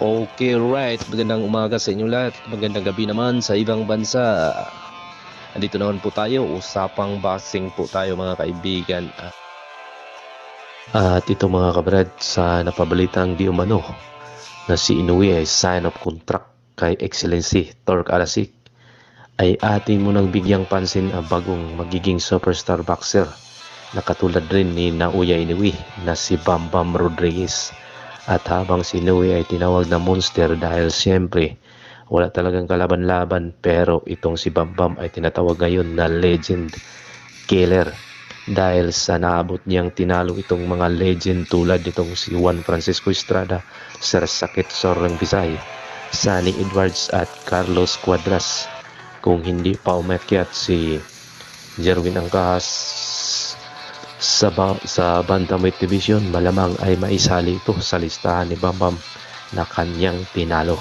Okay, right. Magandang umaga sa inyo lahat. Magandang gabi naman sa ibang bansa. Andito naman po tayo. Usapang boxing po tayo mga kaibigan. At ito mga kabrad, sa napabalitang di umano na si Inoue ay sign of contract kay Excellency Torque Alasik ay atin mo nang bigyang pansin ang bagong magiging superstar boxer na katulad rin ni Naoya Inoue na si Bam Bam Rodriguez. At habang si Inoue ay tinawag na monster dahil siyempre wala talagang kalaban-laban pero itong si Bam Bam ay tinatawag ngayon na legend killer dahil sa naabot niyang tinalo itong mga legend tulad nitong si Juan Francisco Estrada, Sir Sakit Sorang Bisay, Sunny Edwards at Carlos Cuadras. Kung hindi pa umakyat si Jerwin Angkas sa, ba- sa Bantamweight Division, malamang ay maisali ito sa listahan ni Bambam na kanyang tinalo.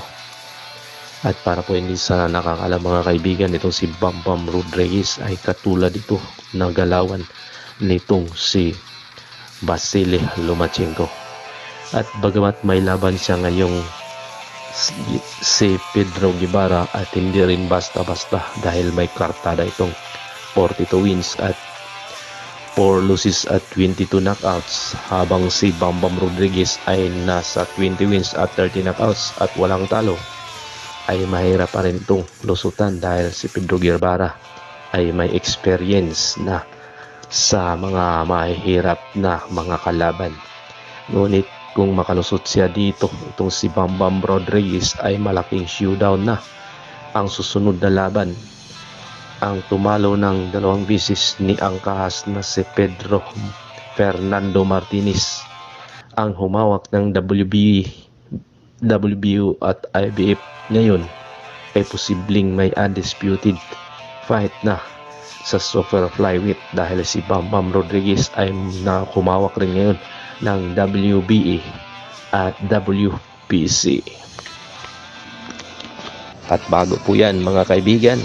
At para po hindi sa nakakalam mga kaibigan, itong si Bambam Rodriguez ay katulad ito na galawan nitong si Vasily Lomachenko. At bagamat may laban siya ngayong si Pedro Guevara at hindi rin basta-basta dahil may kartada itong 42 wins at 4 losses at 22 knockouts habang si Bambam Rodriguez ay nasa 20 wins at 30 knockouts at walang talo ay mahirap pa rin itong lusutan dahil si Pedro Guevara ay may experience na sa mga mahihirap na mga kalaban. Ngunit kung makalusot siya dito, itong si Bambam Rodriguez ay malaking showdown na ang susunod na laban. Ang tumalo ng dalawang bisis ni angkahas na si Pedro Fernando Martinez ang humawak ng WBE, WBO at IBF ngayon ay posibleng may undisputed fight na sa super flyweight dahil si Bam Bam Rodriguez ay na kumawak rin ngayon ng WBA at WPC. At bago po yan mga kaibigan,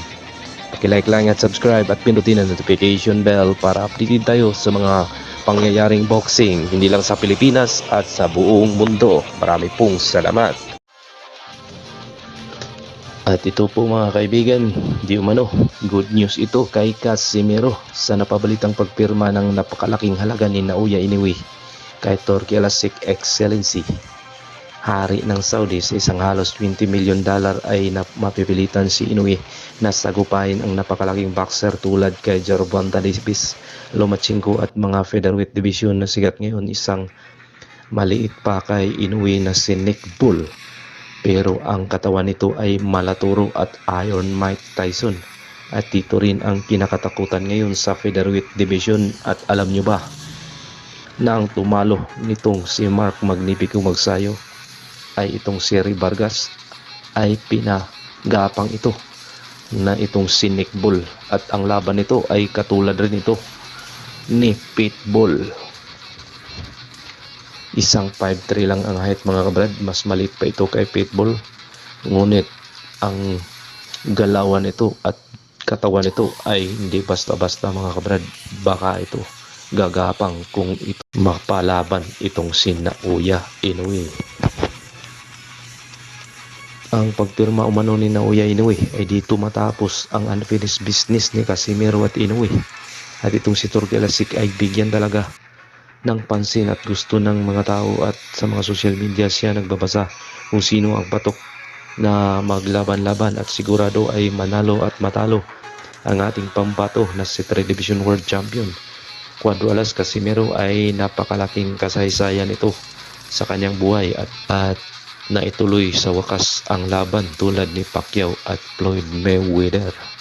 like lang at subscribe at pindutin ang notification bell para updated tayo sa mga pangyayaring boxing hindi lang sa Pilipinas at sa buong mundo. Marami pong salamat. At ito po mga kaibigan, di umano, good news ito kay Casimiro sa napabalitang pagpirma ng napakalaking halaga ni Naoya Inoue kay Torque Alasik Excellency. Hari ng Saudi sa isang halos 20 milyon dollar ay mapipilitan si Inoue na sagupain ang napakalaking boxer tulad kay Gervonta Davis, Lomachenko at mga featherweight division na sigat ngayon. Isang maliit pa kay Inoue na si Nick Bull. Pero ang katawan nito ay malaturo at Iron Mike Tyson. At dito rin ang kinakatakutan ngayon sa featherweight division. At alam nyo ba na ang tumalo nitong si Mark Magnifico Magsayo ay itong si Ray Vargas ay pinagapang ito na itong si Nick Bull at ang laban nito ay katulad rin ito ni Pitbull Isang 5'3 lang ang height mga kabrad. Mas maliit pa ito kay Pitbull. Ngunit ang galawan nito at katawan nito ay hindi basta-basta mga kabrad. Baka ito gagapang kung ito mapalaban itong si Naoya Inoue. Ang pagpirma umano ni Naoya Inoue ay dito matapos ang unfinished business ni Casimiro at Inoue. At itong si Torque Alasik ay bigyan talaga ng pansin at gusto ng mga tao at sa mga social media siya nagbabasa kung sino ang patok na maglaban-laban at sigurado ay manalo at matalo ang ating pambato na si 3 Division World Champion. Cuadro Alas Casimero ay napakalaking kasaysayan ito sa kanyang buhay at, at naituloy sa wakas ang laban tulad ni Pacquiao at Floyd Mayweather.